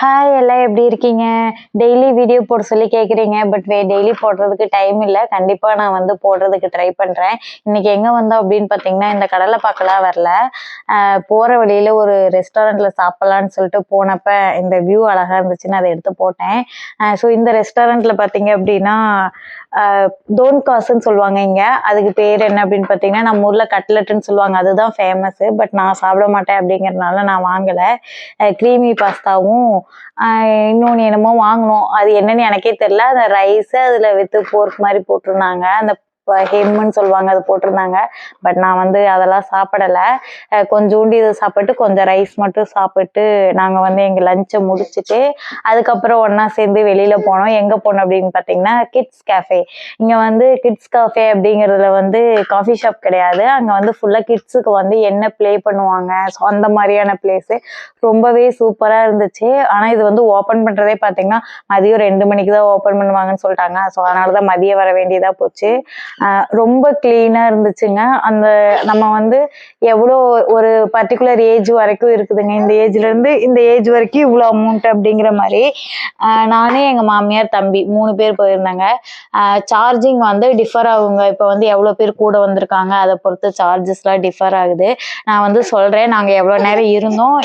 Hi எல்லாம் எப்படி இருக்கீங்க? டெய்லி வீடியோ போட சொல்லி கேட்குறீங்க பட் வே டெய்லி போடுறதுக்கு டைம் இல்லை. கண்டிப்பாக நான் வந்து போடுறதுக்கு ட்ரை பண்ணுறேன் இன்னைக்கு எங்கே வந்தோம் அப்படின்னு பார்த்தீங்கன்னா இந்த கடலை பார்க்கலாம் வரல. போகிற வழியில் ஒரு ரெஸ்டாரண்ட்டில் சாப்பிட்லான்னு சொல்லிட்டு போனப்ப இந்த வியூ அழகாக இருந்துச்சுன்னு அதை எடுத்து போட்டேன். ஸோ இந்த ரெஸ்டாரண்ட்டில் பார்த்தீங்க அப்படின்னா தோன் காசுன்னு சொல்லுவாங்க இங்கே. அதுக்கு பேர் என்ன அப்படின்னு பார்த்தீங்கன்னா நம்ம ஊரில் கட்லெட்டுன்னு சொல்லுவாங்க. அதுதான் ஃபேமஸ்ஸு பட் நான் சாப்பிட மாட்டேன் அப்படிங்கிறதுனால நான் வாங்கலை. க்ரீமி பாஸ்தாவும் இன்னொன்று என்னமோ வாங்கினோம் அது என்னன்னு எனக்கே தெரில அந்த ரைஸு அதில் வித்து போர்க் மாதிரி போட்டிருந்தாங்க. அந்த ஹெம்முன்னு சொல்லுவாங்க அது போட்டிருந்தாங்க. பட் நான் வந்து அதெல்லாம் சாப்பிடலை. கொஞ்சோண்டு இது சாப்பிட்டு கொஞ்சம் ரைஸ் மட்டும் சாப்பிட்டு நாங்கள் வந்து எங்கள் லஞ்சை முடிச்சுட்டு அதுக்கப்புறம் ஒன்றா சேர்ந்து வெளியில் போனோம். எங்கே போனோம் அப்படின்னு பார்த்தீங்கன்னா கிட்ஸ் கேஃபே இங்கே வந்து கிட்ஸ் கேஃபே அப்படிங்கிறதுல வந்து காஃபி ஷாப் கிடையாது. அங்கே வந்து ஃபுல்லாக கிட்ஸுக்கு வந்து என்ன ப்ளே பண்ணுவாங்க ஸோ அந்த மாதிரியான பிளேஸு ரொம்பவே சூப்பராக இருந்துச்சு. ஆனால் இது வந்து ஓப்பன் பண்ணுறதே பார்த்தீங்கன்னா மதியம் ரெண்டு மணிக்கு தான் ஓப்பன் பண்ணுவாங்கன்னு சொல்லிட்டாங்க. ஸோ அதனால தான் மதியம் வர வேண்டியதாக போச்சு. ரொம்ப கிளீனாக இருந்துச்சுங்க. அந்த நம்ம வந்து எவ்வளோ ஒரு பர்டிகுலர் ஏஜ் வரைக்கும் இருக்குதுங்க. இந்த ஏஜ்லேருந்து இந்த ஏஜ் வரைக்கும் இவ்வளோ அமௌண்ட் அப்படிங்கிற மாதிரி நானே எங்கள் மாமியார் தம்பி மூணு பேர் போயிருந்தாங்க. சார்ஜிங் வந்து டிஃபர் ஆகுங்க. இப்போ வந்து எவ்வளோ பேர் கூட வந்திருக்காங்க அதை பொறுத்து சார்ஜஸ்லாம் டிஃபர் ஆகுது. நான் வந்து சொல்கிறேன் நாங்கள் எவ்வளோ நேரம் இருந்தோம்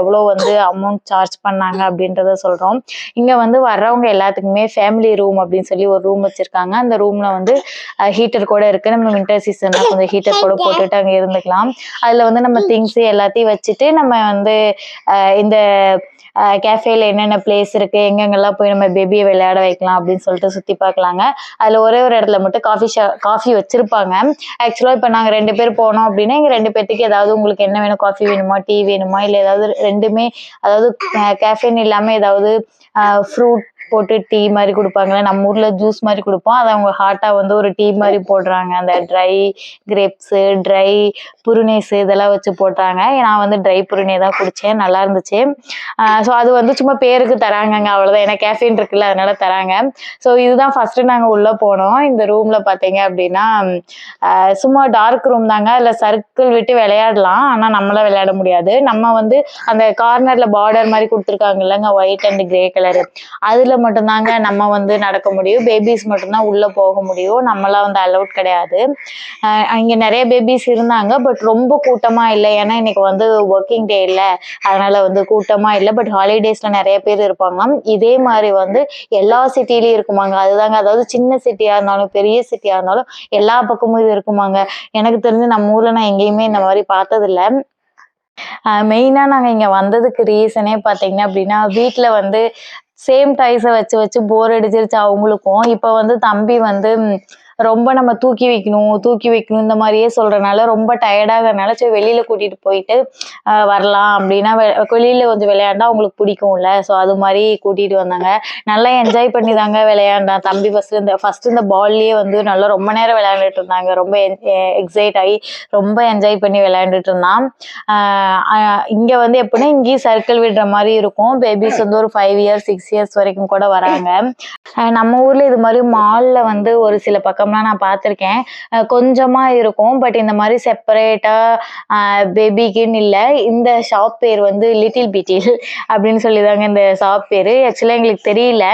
எவ்வளோ வந்து அமௌண்ட் சார்ஜ் பண்ணாங்க அப்படின்றத சொல்கிறோம் இங்கே வந்து வர்றவங்க எல்லாத்துக்குமே ஃபேமிலி ரூம் அப்படின்னு சொல்லி ஒரு ரூம் வச்சுருக்காங்க. அந்த ரூமில் வந்து ஹீட்டர் கூட இருக்கு. நம்ம வின்டர் சீசன்ல கொஞ்சம் ஹீட்டர் கூட போட்டுட்டு அங்கே இருந்துக்கலாம். அதுல வந்து நம்ம திங்ஸ் எல்லாத்தையும் வச்சுட்டு நம்ம வந்து இந்த கேஃபேல என்னென்ன பிளேஸ் இருக்கு எங்கெங்கெல்லாம் போய் நம்ம பேபியை விளையாட வைக்கலாம் அப்படின்னு சொல்லிட்டு சுத்தி பார்க்கலாங்க. அதுல ஒரே ஒரு இடத்துல மட்டும் காஃபி ஷா காஃபி வச்சிருப்பாங்க. ஆக்சுவலா இப்ப நாங்க ரெண்டு பேர் போனோம் அப்படின்னா எங்க ரெண்டு பேர்த்துக்கு ஏதாவது உங்களுக்கு என்ன வேணும்? காஃபி வேணுமா? டீ வேணுமா? இல்ல ஏதாவது ரெண்டுமே அதாவது கேஃபேன்னு இல்லாம ஏதாவது ஃப்ரூட் போட்டு டீ மாதிரி கொடுப்பாங்கல்ல நம்ம ஊர்ல ஜூஸ் மாதிரி கொடுப்போம். அதை அவங்க ஹாட்டா வந்து ஒரு டீ மாதிரி போடுறாங்க. அந்த ட்ரை கிரேப்ஸு ட்ரை புருனேஸ் இதெல்லாம் வச்சு போட்டாங்க. நான் வந்து ட்ரை புருனே தான் குடித்தேன் நல்லா இருந்துச்சு. ஸோ அது வந்து சும்மா பேருக்கு தராங்கங்க. அவ்வளோதான் ஏன்னா கேஃபின் இருக்குல்ல அதனால தராங்க. ஸோ இதுதான் ஃபர்ஸ்ட் நாங்கள் உள்ளே போனோம். இந்த ரூம்ல பார்த்தீங்க அப்படின்னா சும்மா டார்க் ரூம் தாங்க. அதில் சர்க்கிள் விட்டு விளையாடலாம். ஆனால் நம்மளாம் விளையாட முடியாது. நம்ம வந்து அந்த கார்னர்ல பார்டர் மாதிரி கொடுத்துருக்காங்க இல்லைங்க. ஒயிட் அண்ட் கிரே கலர் அதுல மட்டும்தாங்க நம்ம வந்து நடக்க முடியும். பேபிஸ் மட்டும்தான் உள்ள போக முடியும். நம்மளாம் வந்து அலவுட் கிடையாது. இங்கே நிறைய பேபிஸ் இருந்தாங்க. பட் பட் ரொம்ப கூட்டமா இல்லை. ஏன்னா இன்னைக்கு வந்து ஒர்க்கிங் டே இல்லை. அதனால வந்து கூட்டமா இல்லை. பட் ஹாலிடேஸ்ல நிறைய பேர் இருப்பாங்க இதே மாதிரி வந்து எல்லா சிட்டிலையும் இருக்குமாங்க. அதுதாங்க. அதாவது சின்ன சிட்டியா இருந்தாலும் பெரிய சிட்டியா இருந்தாலும் எல்லா பக்கமும் இது இருக்குமாங்க. எனக்கு தெரிஞ்சு நம்ம ஊர்ல நான் எங்கேயுமே இந்த மாதிரி பார்த்ததில்ல. மெயினாக நாங்கள் இங்கே வந்ததுக்கு ரீசனே பார்த்தீங்கன்னா அப்படின்னா வீட்டில் வந்து சேம் டைஸை வச்சு வச்சு போர் அடிச்சிருச்சு அவங்களுக்கும். இப்போ வந்து தம்பி வந்து ரொம்ப நம்ம தூக்கி வைக்கணும் தூக்கி வைக்கணும் இந்த மாதிரியே சொல்கிறனால ரொம்ப டயர்டாகிறனால சரி வெளியில கூட்டிட்டு போயிட்டு வரலாம் அப்படின்னா வெளியில கொஞ்சம் விளையாண்டா அவங்களுக்கு பிடிக்கும்ல. ஸோ அது மாதிரி கூட்டிட்டு வந்தாங்க. நல்லா என்ஜாய் பண்ணி தாங்க விளையாண்டான் தம்பி ஃபர்ஸ்ட் இந்த ஃபர்ஸ்ட் இந்த பால்லேயே வந்து நல்லா ரொம்ப நேரம் விளையாண்டுட்டு இருந்தாங்க. ரொம்ப எக்ஸைட் ஆகி ரொம்ப என்ஜாய் பண்ணி விளையாண்டுட்டு இருந்தான். இங்க வந்து எப்படின்னா இங்கேயும் சர்க்கிள் விடுற மாதிரி இருக்கும். பேபிஸ் வந்து ஒரு ஃபைவ் இயர்ஸ் சிக்ஸ் இயர்ஸ் வரைக்கும் கூட வராங்க. நம்ம ஊர்ல இது மாதிரி மால்ல வந்து ஒரு சில பக்கம் படம்லாம் நான் பார்த்துருக்கேன் கொஞ்சமாக இருக்கும். பட் இந்த மாதிரி செப்பரேட்டாக பேபிக்குன்னு இல்லை. இந்த ஷாப் பேர் வந்து லிட்டில் பிட்டில் அப்படின்னு சொல்லி தாங்க இந்த ஷாப் பேர். ஆக்சுவலாக எங்களுக்கு தெரியல.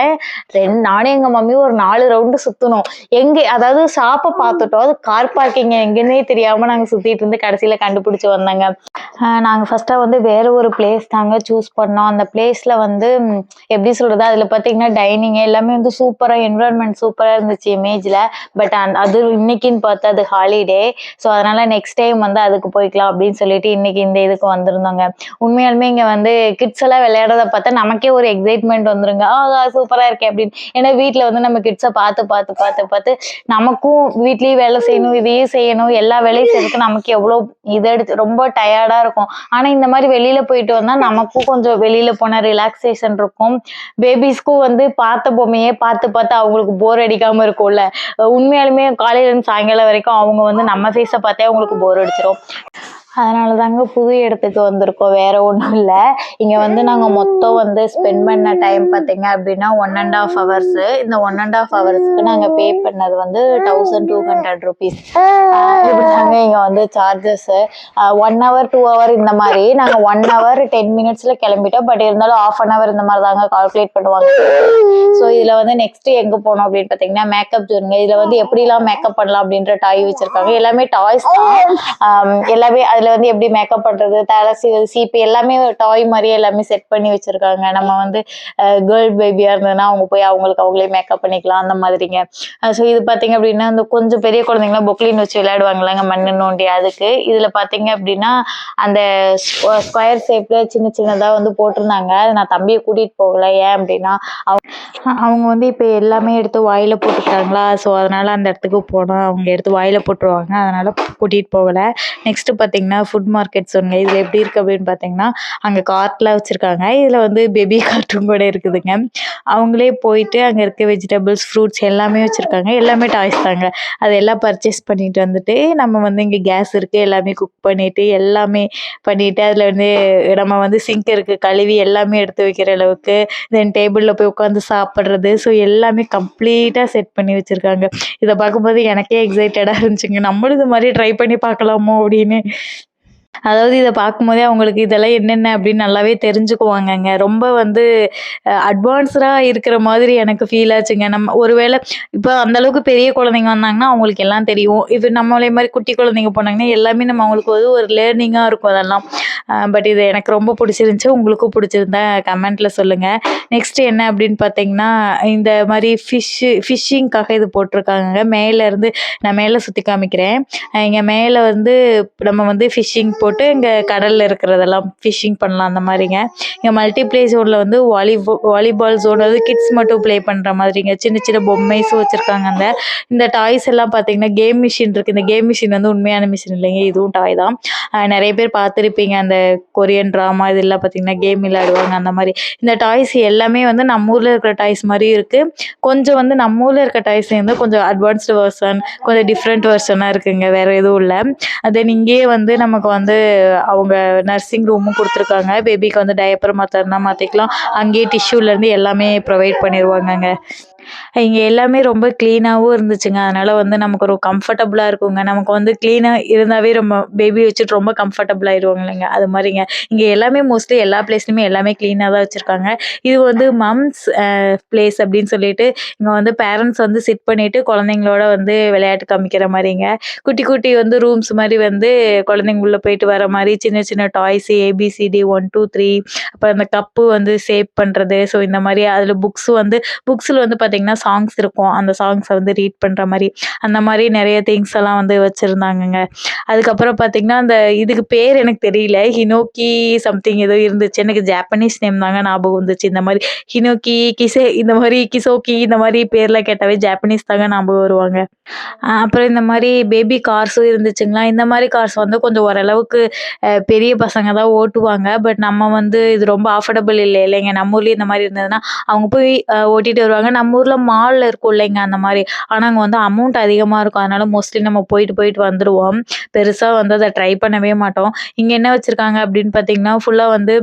ரெண்டு நானும் எங்கள் மம்மியும் ஒரு நாலு ரவுண்டு சுற்றணும் எங்கே அதாவது ஷாப்பை பார்த்துட்டோம் அது கார் பார்க்கிங் எங்கன்னே தெரியாமல் நாங்கள் சுற்றிட்டு இருந்து கடைசியில் கண்டுபிடிச்சி வந்தாங்க. நாங்கள் ஃபஸ்ட்டாக வந்து வேற ஒரு பிளேஸ் தாங்க சூஸ் பண்ணோம். அந்த பிளேஸில் வந்து எப்படி சொல்கிறது அதில் பார்த்தீங்கன்னா டைனிங் எல்லாமே வந்து சூப்பராக என்விரான்மெண்ட் சூப்பராக இருந்துச்சு இமேஜில் பட் பட் அது இன்னைக்குன்னு பார்த்தா அது ஹாலிடே ஸோ அதனால நெக்ஸ்ட் டைம் வந்து அதுக்கு போய்க்கலாம் அப்படின்னு சொல்லிட்டு இன்னைக்கு இந்த இதுக்கு வந்திருந்தாங்க. உண்மையாலுமே இங்கே வந்து கிட்ஸ் எல்லாம் விளையாடுறத பார்த்தா நமக்கே ஒரு எக்ஸைட்மெண்ட் வந்துருங்க. ஆ சூப்பராக இருக்கேன் அப்படின்னு. ஏன்னா வீட்டில் வந்து நம்ம கிட்ஸை பார்த்து பார்த்து பார்த்து பார்த்து நமக்கும் வீட்லேயும் வேலை செய்யணும் இதையும் செய்யணும் எல்லா வேலையும் செய்யறதுக்கு நமக்கு எவ்வளோ இதை எடுத்து ரொம்ப டயர்டாக இருக்கும். ஆனால் இந்த மாதிரி வெளியில் போயிட்டு வந்தால் நமக்கும் கொஞ்சம் வெளியில் போன ரிலாக்ஸேஷன் இருக்கும். பேபிஸ்க்கும் வந்து பார்த்த பொம்மையே பார்த்து பார்த்து அவங்களுக்கு போர் அடிக்காமல் இருக்கும்ல. உண்மை உண்மையாலுமே காலையிலேருந்து சாயங்காலம் வரைக்கும் அவங்க வந்து நம்ம ஃபேஸை பார்த்தே அவங்களுக்கு போர் அடிச்சிடும் அதனால தாங்க புது இடத்துக்கு வந்திருக்கோம். வேற ஒன்றும் இல்லை. இங்கே வந்து நாங்கள் மொத்தம் வந்து ஸ்பெண்ட் பண்ண டைம் பார்த்தீங்க அப்படின்னா ஒன் அண்ட் ஆஃப் ஹவர்ஸு இந்த ஒன் அண்ட் ஆஃப் ஹவர்ஸ்க்கு நாங்கள் பே பண்ணது வந்து தௌசண்ட் டூ ஹண்ட்ரட் ருபீஸ் இப்படி தாங்க இங்கே வந்து charges one hour two hour இந்த மாதிரி. நாங்கள் ஒன் ஹவர் டென் மினிட்ஸில் கிளம்பிட்டோம். பட் இருந்தாலும் ஆஃப் அன் ஹவர் இந்த மாதிரி தாங்க கால்குலேட் பண்ணுவாங்க. ஸோ இதில் வந்து நெக்ஸ்ட் எங்கே போனோம் அப்படின்னு பார்த்தீங்கன்னா மேக்கப் ஜோனுங்க இதில் வந்து எப்படிலாம் மேக்கப் பண்ணலாம் அப்படின்ற டாய் வச்சிருக்காங்க. எல்லாமே டாய்ஸ் எல்லாமே அதில் வந்து எப்படி மேக்கப் பண்ணுறது தலை சீ- சீப்பு எல்லாமே டாய் மாதிரி எல்லாமே செட் பண்ணி வச்சிருக்காங்க. நம்ம வந்து கேர்ள் பேபியாக இருந்ததுன்னா அவங்க போய் அவங்களுக்கு அவங்களே மேக்கப் பண்ணிக்கலாம் அந்த மாதிரிங்க. ஸோ இது பார்த்தீங்க அப்படின்னா அந்த கொஞ்சம் பெரிய குழந்தைங்களாம் பொக்லின் வச்சு விளையாடுவாங்களாங்க மண்ணு நோண்டி அதுக்கு. இதில் பார்த்தீங்க அப்படின்னா அந்த ஸ்கொயர் ஷேப்பில் சின்ன சின்னதாக வந்து போட்டிருந்தாங்க. அது நான் தம்பியை கூட்டிகிட்டு போகல. ஏன் அப்படின்னா அவங்க அவங்க வந்து இப்போ எல்லாமே எடுத்து வாயில் போட்டுக்கிறாங்களா ஸோ அதனால் அந்த இடத்துக்கு போனால் அவங்க எடுத்து வாயில் போட்டுருவாங்க. அதனால் கூட்டிகிட்டு போகலை. நெக்ஸ்ட்டு பார்த்தீங்கன்னா ஃபுட் மார்க்கெட் சொன்னேன் இதில் எப்படி இருக்குது அப்படின்னு பார்த்தீங்கன்னா அங்கே கார்ட்லாம் வச்சுருக்காங்க. இதில் வந்து பேபி கார்ட்டும் கூட இருக்குதுங்க. அவங்களே போயிட்டு அங்கே இருக்க வெஜிடபிள்ஸ் ஃப்ரூட்ஸ் எல்லாமே வச்சுருக்காங்க. எல்லாமே டாய்ஸ் தாங்க. அதெல்லாம் பர்ச்சேஸ் பண்ணிட்டு வந்துட்டு நம்ம வந்து இங்கே கேஸ் இருக்குது எல்லாமே குக் பண்ணிவிட்டு எல்லாமே பண்ணிவிட்டு அதில் வந்து நம்ம வந்து சிங்க் இருக்குது கழுவி எல்லாமே எடுத்து வைக்கிற அளவுக்கு தென் டேபிளில் போய் உட்காந்து சாப்பிட்றது. ஸோ எல்லாமே கம்ப்ளீட்டாக செட் பண்ணி வச்சுருக்காங்க. இதை பார்க்கும்போது எனக்கே எக்ஸைட்டடாக இருந்துச்சுங்க. நம்மளும் இது மாதிரி ட்ரை பண்ணி பார்க்கலாமோ அப்படின்னு. அதாவது இதை பார்க்கும்போதே அவங்களுக்கு இதெல்லாம் என்னென்ன அப்படின்னு நல்லாவே தெரிஞ்சுக்குவாங்கங்க. ரொம்ப வந்து அட்வான்ஸ்டாக இருக்கிற மாதிரி எனக்கு ஃபீல் ஆச்சுங்க. நம்ம ஒருவேளை இப்போ அந்தளவுக்கு பெரிய குழந்தைங்க வந்தாங்கன்னா அவங்களுக்கு எல்லாம் தெரியும். இது நம்மளே மாதிரி குட்டி குழந்தைங்க போனாங்கன்னா எல்லாமே நம்ம அவங்களுக்கு வந்து ஒரு லேர்னிங்காக இருக்கும் அதெல்லாம். பட் இது எனக்கு ரொம்ப பிடிச்சிருந்துச்சி. உங்களுக்கும் பிடிச்சிருந்தா கமெண்ட்டில் சொல்லுங்கள் நெக்ஸ்ட் என்ன அப்படின்னு பார்த்தீங்கன்னா இந்த மாதிரி ஃபிஷ்ஷு ஃபிஷ்ஷிங்காக இது போட்டிருக்காங்க மேலே இருந்து நான் மேலே சுற்றி காமிக்கிறேன். இங்கே மேலே வந்து நம்ம வந்து ஃபிஷ்ஷிங் போட்டு இங்கே கடலில் இருக்கிறதெல்லாம் ஃபிஷ்ஷிங் பண்ணலாம். அந்த மாதிரிங்க. இங்கே மல்டிப்ளே ஜோனில் வந்து வாலிபால் வாலிபால் ஜோன் வந்து கிட்ஸ் மட்டும் ப்ளே பண்ணுற மாதிரிங்க. சின்ன சின்ன பொம்மைஸும் வச்சுருக்காங்க அந்த இந்த டாய்ஸ் எல்லாம் பார்த்தீங்கன்னா கேம் மிஷின் இருக்குது இந்த கேம் மிஷின் வந்து உண்மையான மிஷின் இல்லைங்க. இதுவும் டாய் தான். நிறைய பேர் பார்த்துருப்பீங்க அந்த கொரியன் ட்ராமா இதெல்லாம் பார்த்தீங்கன்னா கேம் விளையாடுவாங்க அந்த மாதிரி. இந்த டாய்ஸ் எல்லாமே வந்து நம்ம ஊரில் இருக்கிற டாய்ஸ் மாதிரி இருக்குது கொஞ்சம் வந்து நம்ம ஊரில் இருக்க டாய்ஸ் வந்து கொஞ்சம் அட்வான்ஸ்டு வெர்ஷன் கொஞ்சம் டிஃப்ரெண்ட் வெர்ஷனாக இருக்குங்க வேறு எதுவும் இல்லை. தென் இங்கேயே வந்து நமக்கு வந்து அவங்க நர்சிங் ரூமும் கொடுத்துருக்காங்க. பேபிக்கு வந்து டயப்பர் மாற்றினா மாற்றிக்கலாம் அங்கேயே டிஷ்யூலேருந்து எல்லாமே ப்ரொவைட் பண்ணிடுவாங்கங்க இங்கே எல்லாமே ரொம்ப க்ளீனாகவும் இருந்துச்சுங்க. அதனால் வந்து நமக்கு ஒரு கம்ஃபர்டபுளாக இருக்குங்க. நமக்கு வந்து க்ளீனாக இருந்தாவே ரொம்ப பேபி வச்சுட்டு ரொம்ப கம்ஃபர்டபுள் ஆயிடுவாங்க இல்லைங்க. அது மாதிரிங்க. இங்கே எல்லாமே மோஸ்ட்லி எல்லா பிளேஸ்லையுமே எல்லாமே க்ளீனாக தான் வச்சுருக்காங்க. இது வந்து மம்ஸ் பிளேஸ் அப்படின்னு சொல்லிட்டு இங்கே வந்து பேரண்ட்ஸ் வந்து சிட் பண்ணிவிட்டு குழந்தைங்களோட வந்து விளையாட்டு காமிக்கிற மாதிரிங்க. குட்டி குட்டி வந்து ரூம்ஸ் மாதிரி வந்து குழந்தைங்க உள்ளே போயிட்டு வர மாதிரி சின்ன சின்ன toys A B C D one two three அப்புறம் அந்த கப்பு வந்து சேவ் பண்ணுறது ஸோ இந்த மாதிரி அதில் புக்ஸ் வந்து புக்ஸில் வந்து பார்த்தீங்கன்னா பார்த்தீங்கன்னா சாங்ஸ் இருக்கும். அந்த சாங்ஸை வந்து ரீட் பண்ணுற மாதிரி அந்த மாதிரி நிறைய திங்ஸ் எல்லாம் வந்து வச்சுருந்தாங்கங்க. அதுக்கப்புறம் பார்த்திங்கன்னா அந்த இதுக்கு பேர் எனக்கு தெரியல. ஹினோக்கி சம்திங் ஏதோ இருந்துச்சு. எனக்கு ஜாப்பனீஸ் நேம் தாங்க ஞாபகம் வந்துச்சு. இந்த மாதிரி ஹினோக்கி கிசே இந்த மாதிரி கிசோக்கி இந்த மாதிரி பேர்லாம் கேட்டாவே ஜாப்பனீஸ் தாங்க ஞாபகம் வருவாங்க. அப்புறம் இந்த மாதிரி பேபி கார்ஸும் இருந்துச்சுங்களா? இந்த மாதிரி கார்ஸ் வந்து கொஞ்சம் ஓரளவுக்கு பெரிய பசங்க தான் ஓட்டுவாங்க. பட் நம்ம வந்து இது ரொம்ப அஃபோர்டபுள் இல்லை இல்லைங்க. நம்ம ஊர்லேயும் இந்த மாதிரி இருந்ததுன்னா அவங்க போய் ஓட்டிகிட்டு ஓட்டிட்டு வருவாங்க. நம்ம ஊரில் மாலில் இருக்கும் இல்லைங்க அந்த மாதிரி. ஆனால் அங்கே வந்து அமௌண்ட் அதிகமாக இருக்கும். அதனால மோஸ்ட்லி நம்ம போயிட்டு போயிட்டு வந்துடுவோம் பெருசாக வந்து அதை ட்ரை பண்ணவே மாட்டோம். இங்கே என்ன வச்சுருக்காங்க அப்படின்னு பார்த்தீங்கன்னா ஃபுல்லாக வந்து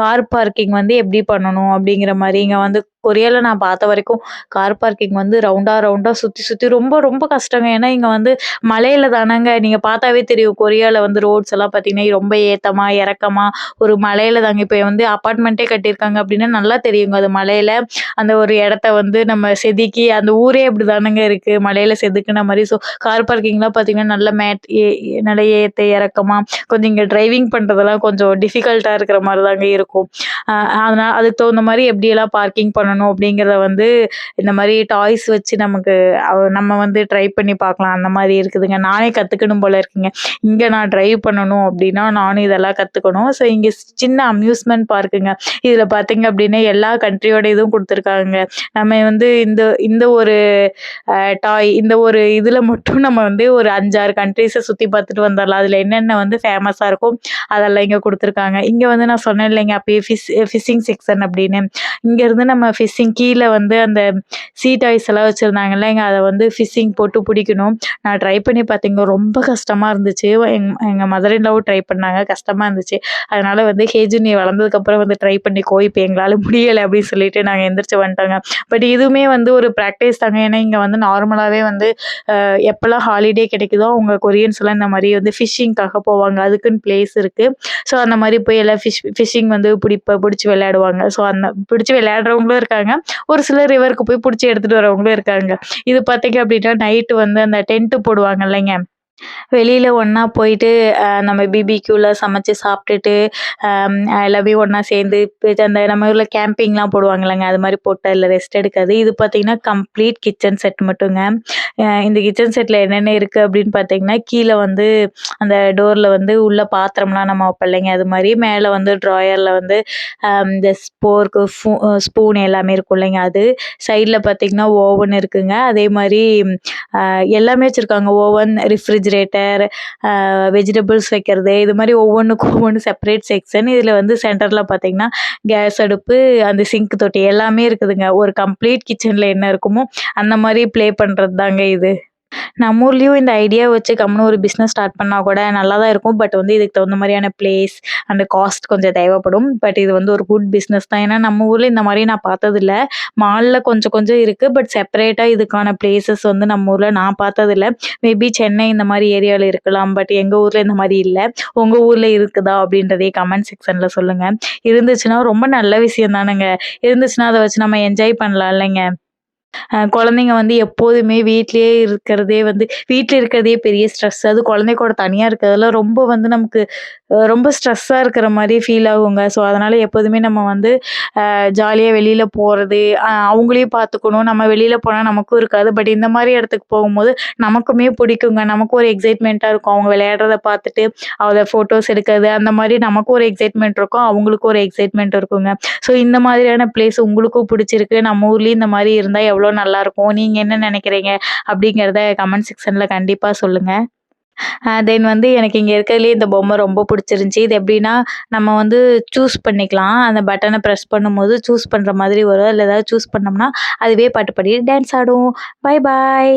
கார் பார்க்கிங் வந்து எப்படி பண்ணணும் அப்படிங்கிற மாதிரி இங்கே வந்து கொரியாவில் நான் பார்த்த வரைக்கும் கார் பார்க்கிங் வந்து ரவுண்டாக ரவுண்டாக சுற்றி சுற்றி ரொம்ப ரொம்ப கஷ்டங்க. ஏன்னா இங்கே வந்து மலையில் தானங்க. நீங்கள் பார்த்தாவே தெரியும் கொரியாவில் வந்து ரோட்ஸ் எல்லாம் பார்த்தீங்கன்னா ரொம்ப ஏத்தமாக இறக்கமாக ஒரு மலையில் தாங்க. இப்போ வந்து அப்பார்ட்மெண்ட்டே கட்டியிருக்காங்க அப்படின்னா நல்லா தெரியுங்க. அது மலையில் அந்த ஒரு இடத்த வந்து நம்ம செதுக்கி அந்த ஊரே அப்படி தானங்க இருக்குது மலையில் செதுக்குன மாதிரி. ஸோ கார் பார்க்கிங்லாம் பார்த்தீங்கன்னா நல்ல மேட் ஏ நல்ல ஏற்ற இறக்கமாக கொஞ்சம் இங்கே டிரைவிங் பண்ணுறதெல்லாம் கொஞ்சம் டிஃபிகல்ட்டாக இருக்கிற மாதிரி தாங்க இருக்கும். அதனால் அதுக்கு தகுந்த மாதிரி எப்படியெல்லாம் பார்க்கிங் பண்ணணும் அப்படிங்கிறத வந்து இந்த மாதிரி டாய்ஸ் வச்சு நமக்கு நம்ம வந்து ட்ரை பண்ணி பார்க்கலாம். அந்த மாதிரி இருக்குதுங்க. நானே கற்றுக்கணும் போல இருக்குங்க. இங்கே நான் ட்ரைவ் பண்ணணும் அப்படின்னா நானும் இதெல்லாம் கற்றுக்கணும் ஸோ இங்கே சின்ன அம்யூஸ்மெண்ட் பார்க்குங்க இதில் பார்த்தீங்க அப்படின்னா எல்லா கண்ட்ரியோட இதுவும் கொடுத்துருக்காங்க. நம்ம வந்து இந்த இந்த ஒரு டாய் இந்த ஒரு இதில் மட்டும் நம்ம வந்து ஒரு அஞ்சாறு கண்ட்ரீஸை சுற்றி பார்த்துட்டு வந்துடலாம் அதில் என்னென்ன வந்து ஃபேமஸாக இருக்கும் அதெல்லாம் இங்கே கொடுத்துருக்காங்க. இங்கே வந்து நான் சொன்னேன் இல்லைங்க அப்பயே ஃபிஷ் ஃபிஷிங் செக்ஷன் அப்படின்னு. இங்கேருந்து நம்ம ஃபிஷ்ஷிங் கீழே வந்து அந்த சீ டாய்ஸ் எல்லாம் வச்சுருந்தாங்கல்ல அதை வந்து ஃபிஷ்ஷிங் போட்டு பிடிக்கணும். நான் ட்ரை பண்ணி பார்த்தீங்க ரொம்ப கஷ்டமாக இருந்துச்சு. எங் எங்கள் மதர் இன்லாவும் ட்ரை பண்ணாங்க கஷ்டமாக இருந்துச்சு. அதனால் வந்து ஹேஜுனி வளர்ந்ததுக்கப்புறம் வந்து ட்ரை பண்ணிக்கோ இப்போ எங்களால் முடியலை அப்படின்னு சொல்லிட்டு நாங்கள் எந்திரிச்சு வந்துட்டோங்க. பட் இதுவுமே வந்து ஒரு ப்ராக்டிஸ் தாங்க. ஏன்னா இங்கே வந்து நார்மலாகவே வந்து எப்போல்லாம் ஹாலிடே கிடைக்குதோ அவங்க கொரியன்ஸ் எல்லாம் இந்த மாதிரி வந்து ஃபிஷ்ஷிங்காக போவாங்க. அதுக்குன்னு பிளேஸ் இருக்குது ஸோ அந்த மாதிரி போய் எல்லாம் ஃபிஷ் ஃபிஷ்ஷிங் வந்து பிடிப்ப பிடிச்சி விளையாடுவாங்க. ஸோ அந்த பிடிச்சி விளையாடுறவங்களும் இருக்காங்க. இருக்காங்க. ஒரு சிலர் ரிவருக்கு போய் பிடிச்சி எடுத்துகிட்டு வரவங்களும் இருக்காங்க. இது பார்த்தீங்க அப்படின்னா நைட்டு வந்து அந்த டென்ட்டு போடுவாங்க இல்லைங்க. வெளியில் ஒன்றா போயிட்டு நம்ம பிபிக்யூவில் சமைச்சு சாப்பிட்டுட்டு எல்லாமே ஒன்றா சேர்ந்து அந்த நம்ம ஊரில் கேம்பிங்லாம் போடுவாங்கல்லங்க அது மாதிரி போட்டு அதில் ரெஸ்ட் எடுக்காது இது பார்த்தீங்கன்னா கம்ப்ளீட் கிச்சன் செட் மட்டுங்க. இந்த கிச்சன் செட்டில் என்னென்ன இருக்குது அப்படின்னு பார்த்தீங்கன்னா கீழே வந்து அந்த டோரில் வந்து உள்ள பாத்திரம்லாம் நம்ம வைப்பில்லைங்க அது மாதிரி மேலே வந்து ட்ராயரில் வந்து இந்த ஸ்போர்க்கு ஸ்பூன் எல்லாமே இருக்கும் இல்லைங்க. அது சைடில் பார்த்தீங்கன்னா ஓவன் இருக்குங்க. அதே மாதிரி எல்லாமே வச்சுருக்காங்க. ஓவன் ரிஃப்ரிஜ் ரெஃப்ரிஜிரேட்டர் வெஜிடபிள்ஸ் வைக்கிறது இது மாதிரி ஒவ்வொன்றுக்கும் ஒவ்வொன்று செப்பரேட் செக்ஷன் இதில் வந்து சென்டரில் பார்த்தீங்கன்னா கேஸ் அடுப்பு அந்த சிங்க் தொட்டி எல்லாமே இருக்குதுங்க. ஒரு கம்ப்ளீட் கிச்சனில் என்ன இருக்குமோ அந்த மாதிரி ப்ளே பண்ணுறது தாங்க இது. நம்ம ஊர்லேயும் இந்த ஐடியா வச்சு கம்முன்னு ஒரு பிஸ்னஸ் ஸ்டார்ட் பண்ணால் கூட நல்லா தான் இருக்கும். பட் வந்து இதுக்கு தகுந்த மாதிரியான பிளேஸ் அந்த காஸ்ட் கொஞ்சம் தேவைப்படும். பட் இது வந்து ஒரு குட் பிஸ்னஸ் தான். ஏன்னா நம்ம ஊரில் இந்த மாதிரி நான் பார்த்ததில்ல. மாலில் கொஞ்சம் கொஞ்சம் இருக்குது பட் செப்பரேட்டாக இதுக்கான பிளேசஸ் வந்து நம்ம ஊரில் நான் பார்த்ததில்ல. மேபி சென்னை இந்த மாதிரி ஏரியாவில் இருக்கலாம். பட் எங்கள் ஊரில் இந்த மாதிரி இல்லை. உங்கள் ஊரில் இருக்குதா அப்படின்றதே கமெண்ட் செக்ஷனில் சொல்லுங்கள் இருந்துச்சுன்னா ரொம்ப நல்ல விஷயம் தானுங்க. இருந்துச்சுன்னா அதை வச்சு நம்ம என்ஜாய் பண்ணலாம் இல்லைங்க. குழந்தைங்க வந்து எப்போதுமே வீட்லயே இருக்கிறதே வந்து வீட்டில் இருக்கிறதே பெரிய ஸ்ட்ரெஸ் அது குழந்தை கூட தனியாக இருக்கிறதுல ரொம்ப வந்து நமக்கு ரொம்ப ஸ்ட்ரெஸ்ஸாக இருக்கிற மாதிரி ஃபீல் ஆகுங்க. ஸோ அதனால் எப்போதுமே நம்ம வந்து ஜாலியாக வெளியில் போகிறது அவங்களையும் பார்த்துக்கணும். நம்ம வெளியில் போனால் நமக்கும் இருக்காது. பட் இந்த மாதிரி இடத்துக்கு போகும்போது நமக்குமே பிடிக்குங்க. நமக்கும் ஒரு எக்ஸைட்மெண்ட்டாக இருக்கும். அவங்க விளையாடுறத பார்த்துட்டு அதை ஃபோட்டோஸ் எடுக்கிறது அந்த மாதிரி நமக்கும் ஒரு எக்ஸைட்மெண்ட் இருக்கும். அவங்களுக்கும் ஒரு எக்ஸைட்மெண்ட் இருக்குங்க. ஸோ இந்த மாதிரியான பிளேஸ் உங்களுக்கும் பிடிச்சிருக்கு. நம்ம ஊர்லேயும் இந்த மாதிரி இருந்தால் எவ்வளோ நல்லாயிருக்கும். நீங்கள் என்ன நினைக்கிறீங்க? அப்படிங்கிறத கமெண்ட் செக்ஷனில் கண்டிப்பாக சொல்லுங்கள் தென் வந்து எனக்கு இங்கே இருக்கிறதுலே இந்த பொம்மை ரொம்ப பிடிச்சிருந்துச்சி. இது எப்படின்னா நம்ம வந்து சூஸ் பண்ணிக்கலாம். அந்த பட்டனை ப்ரெஸ் பண்ணும்போது சூஸ் பண்ணுற மாதிரி வரும். இல்லை ஏதாவது சூஸ் பண்ணோம்னா அதுவே பாட்டு பாடி டான்ஸ் ஆடும். Bye bye